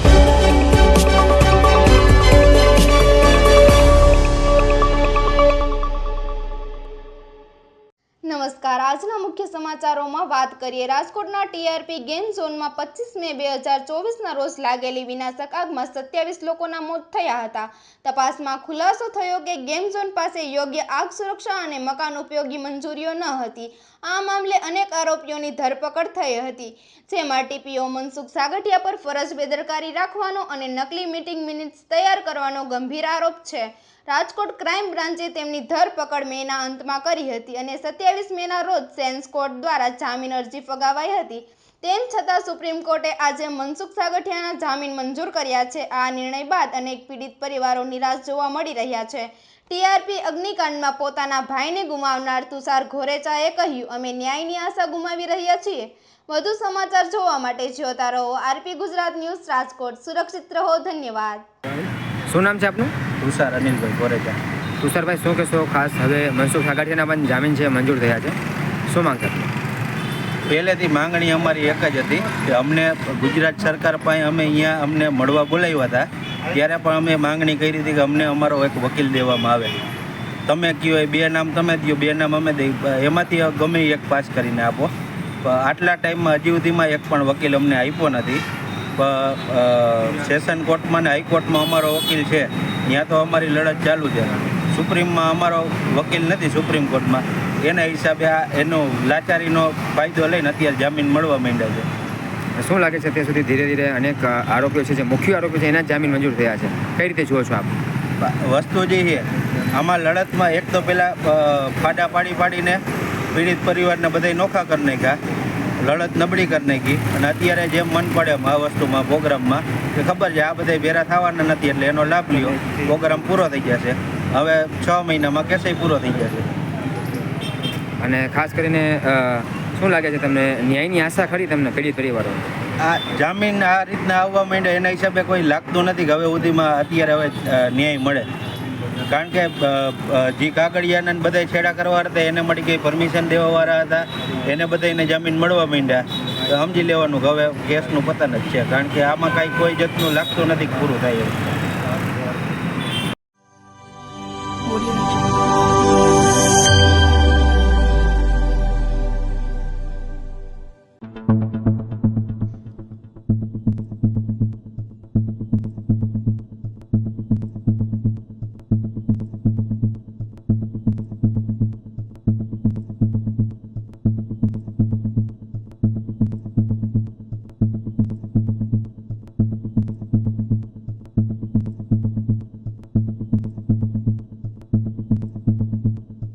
Thank you. નમસ્કાર. આજના મુખ્ય સમાચારોમાં વાત કરીએ. રાજકોટના ટીઆરપી ગેમ ઝોનમાં પચીસ મે બે હજાર ચોવીસના રોજ લાગેલી વિનાશક આગમાં સત્યાવીસ લોકોના મોત થયા હતા. તપાસમાં ખુલાસો થયો કે ગેમ ઝોન પાસે યોગ્ય આગ સુરક્ષા અને મકાન ઉપયોગી મંજૂરીઓ ન હતી. આ મામલે અનેક આરોપીઓની ધરપકડ થઈ હતી. જેમાં ટીપીઓ મનસુખ સાગઠિયા પર ફરજ બેદરકારી રાખવાનો અને નકલી મીટિંગ મિનિટ્સ તૈયાર કરવાનો ગંભીર આરોપ છે. રાજકોટ ક્રાઇમ બ્રાન્ચે તેમની ધરપકડ મેના અંતમાં કરી હતી અને સત્યાવીસ મેના રોજ સેન્સ કોર્ટ દ્વારા જામીન અરજી ફગાવાઈ હતી. તેમ છતાં સુપ્રીમ કોર્ટે આજે મનસુખ સાગઠિયાના જામીન મંજૂર કર્યા છે. આ નિર્ણય બાદ અનેક પીડિત પરિવારો નિરાશ જોવા મળી રહ્યા છે. ટીઆરપી અગ્નિકાંડમાં પોતાના ભાઈને ગુમાવનાર તુષાર ઘોરેચાએ કહ્યું અમે ન્યાયની આશા ગુમાવી રહ્યા છીએ. વધુ સમાચાર જોવા માટે જોતા રહો આરપી ગુજરાત ન્યૂઝ રાજકોટ. સુરક્ષિત રહો. ધન્યવાદ. શું નામ છે આપનું? તુષાર અનિલભાઈ ગોરેચા તુષારભાઈ, શું કહેશો? ખાસ હવે મનસુખ સાગઠિયાના પણ જામીન છે, મંજૂર થયા છે. શું માંગ છે? પહેલેથી માંગણી અમારી એક જ હતી કે અમને ગુજરાત સરકાર પાસે અમે અહીંયા અમને મળવા બોલાવ્યા હતા, ત્યારે પણ અમે માંગણી કરી હતી કે અમને અમારો એક વકીલ દેવામાં આવે. તમે કયો એ બે નામ તમે દો બે નામ અમે દઈ, એમાંથી ગમે એક પાસ કરીને આપો. આટલા ટાઈમમાં હજી સુધીમાં એક પણ વકીલ અમને આપ્યો નથી. સેશન કોર્ટમાં ને હાઈકોર્ટમાં અમારો વકીલ છે. ત્યાં તો અમારી લડત ચાલુ છે. સુપ્રીમમાં અમારો વકીલ નથી સુપ્રીમ કોર્ટમાં. એના હિસાબે આ એનો લાચારીનો ફાયદો લઈને અત્યારે જામીન મળવા માંડ્યા છે. શું લાગે છે ત્યાં સુધી ધીરે ધીરે અનેક આરોપીઓ છે જે મુખ્ય આરોપીઓ છે એના જામીન મંજૂર થયા છે? કઈ રીતે જુઓ છો આપ? વસ્તુ જે છે આમાં લડતમાં એક તો પહેલાં ફાટા ફાડા પાડી પાડીને પીડિત પરિવારને બધાય નોખા કરી નાખ્યા લડત નબળી કરી નાખી અને અત્યારે જેમ મન પડે આ વસ્તુમાં પ્રોગ્રામમાં કે ખબર છે આ બધા ભેરા થવાના નથી એટલે એનો લાભ લ્યો પ્રોગ્રામ પૂરો થઈ જશે. હવે છ મહિનામાં કેસે પૂરો થઈ જશે અને ખાસ કરીને શું લાગે છે તમને ન્યાયની આશા ખરી તમને પીડિત પરિવારો આ જામીન આ રીતના આવવા માંડે એના હિસાબે કોઈ લાગતું નથી કે હવે સુધીમાં અત્યારે હવે ન્યાય મળે. કારણ કે જે કાગળિયાને બધા છેડા કરવા હતા એને મળી ગઈ પરમિશન દેવાવાળા હતા એને બધાને જામીન મળવા માંડ્યા. તો સમજી લેવાનું કે હવે કેસનું પતન જ છે. કારણ કે આમાં કાંઈ કોઈ જાતનું લાગતું નથી કે પૂરું થાય